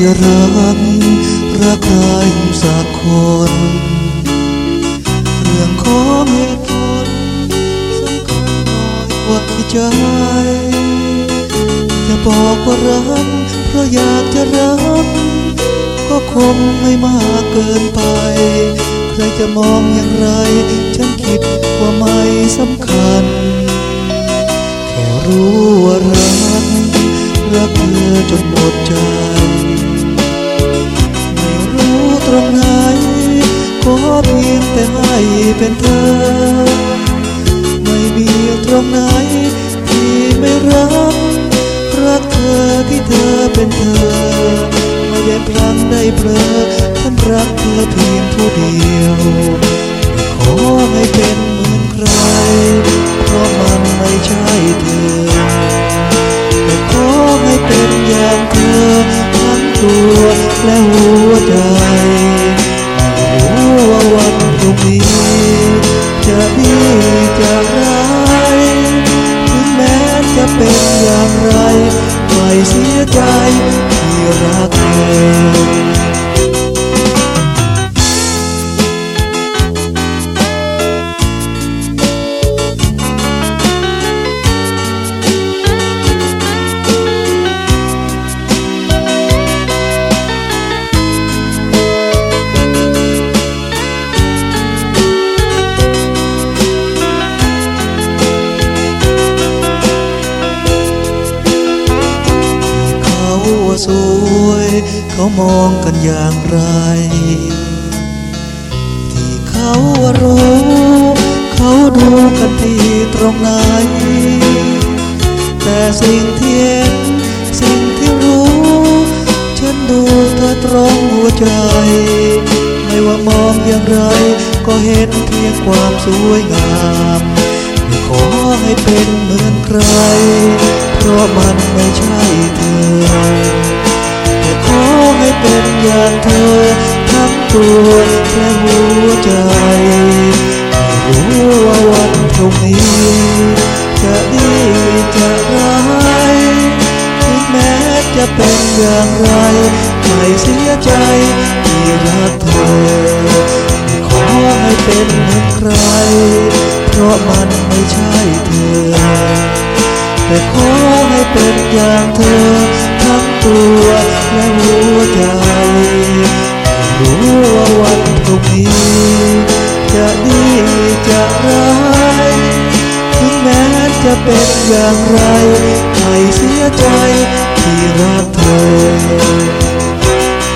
จะรักรักใครสักคน เรื่องของเหตุผลสำคัญน้อยกว่าใจ จะบอกว่ารักเพราะอยากจะรัก ก็คงไม่มากเกินไป ใครจะมองอย่างไร ฉันคิดว่าไม่สำคัญ แค่รู้ว่ารักรักเธอจนหมดใจ เป็นเธอ ไม่มีตรงไหนที่ไม่รัก รักเธอที่เธอเป็นเธอ ไม่ได้พลังได้เพลอฉันรักเธอเพียงผู้เดียว ขอให้เป็นเหมือนใคร เพราะมันไม่ใช่เธอแต่ขอให้เป็นอย่างเธอทั้งตัวและหัวใจ ที่รั สวย เขามองกันอย่างไร ที่เขาว่ารู้ เขาดูกันที่ตรงไหน แต่สิ่งที่เห็นสิ่งที่รู้ ฉันดูเธอตรงหัวใจ ไม่ว่ามองอย่างไร ก็เห็นเพียงความสวยงาม ไม่ขอให้เป็นเหมือนใคร เพราะมัน อย่างเธอทั้งตัวและหัวใจไม่รู้ว่าวันพรุ่งนี้จะดีจะร้ายถึงแม้จะเป็นอย่างไรไม่เสียใจที่รักเธอไม่ขอให้เป็นเหมือนใคร เพราะมันไม่ใช่เธอ แต่ขอให้เป็นอย่างเธอทั้งตัวและหัวใจ เป็นอย่างไรไม่เสียใจที่รักเธอ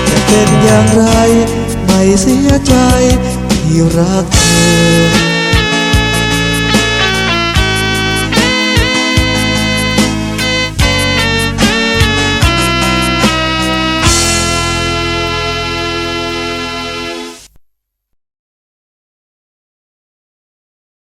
จะเป็นอย่างไรไม่เสียใจที่รักเธอ